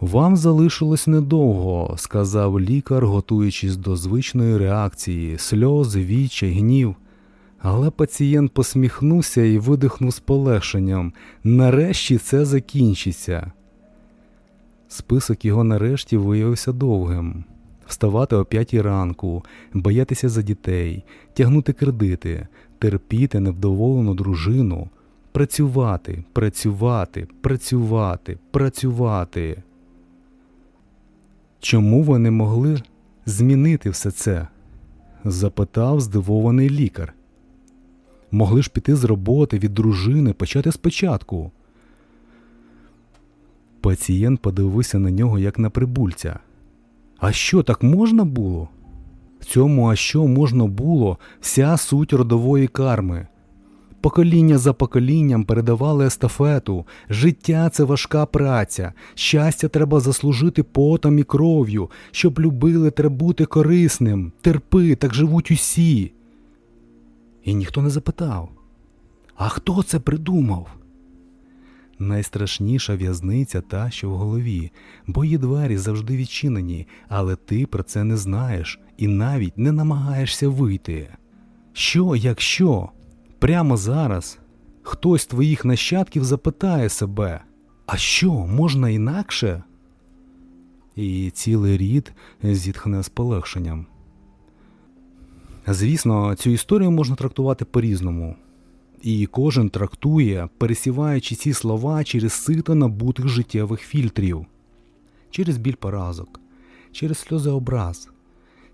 Вам залишилось недовго, сказав лікар, готуючись до звичної реакції, сльоз, вічай, гнів. Але пацієнт посміхнувся і видихнув з полегшенням. Нарешті це закінчиться. Список його нарешті виявився довгим. Вставати о п'ятій ранку, боятися за дітей, тягнути кредити, терпіти невдоволену дружину, працювати, працювати, працювати, працювати. Чому ви не могли змінити все це? запитав здивований лікар. Могли ж піти з роботи від дружини, почати спочатку. Пацієнт подивився на нього як на прибульця. А що так можна було? В цьому а що можна було вся суть родової карми. Покоління за поколінням передавали естафету. Життя це важка праця. Щастя треба заслужити потом і кров'ю. Щоб любили, треба бути корисним. Терпи, так живуть усі. І ніхто не запитав. А хто це придумав? Найстрашніша в'язниця та, що в голові, бо її двері завжди відчинені, але ти про це не знаєш і навіть не намагаєшся вийти. Що, якщо прямо зараз хтось з твоїх нащадків запитає себе, а що можна інакше? І цілий рід зітхне з полегшенням. Звісно, цю історію можна трактувати по-різному. І кожен трактує, пересіваючи ці слова через сито набутих життєвих фільтрів, через біль поразок, через сльози образ,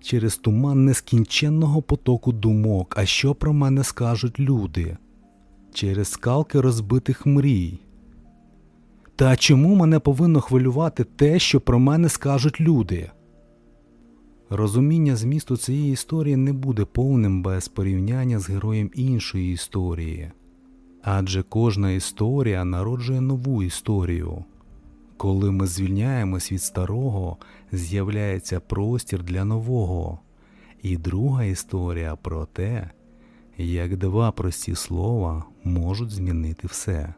через туман нескінченного потоку думок, а що про мене скажуть люди, через скалки розбитих мрій. Та чому мене повинно хвилювати те, що про мене скажуть люди? Розуміння змісту цієї історії не буде повним без порівняння з героєм іншої історії. Адже кожна історія народжує нову історію. Коли ми звільняємось від старого, з'являється простір для нового. І друга історія про те, як два прості слова можуть змінити все.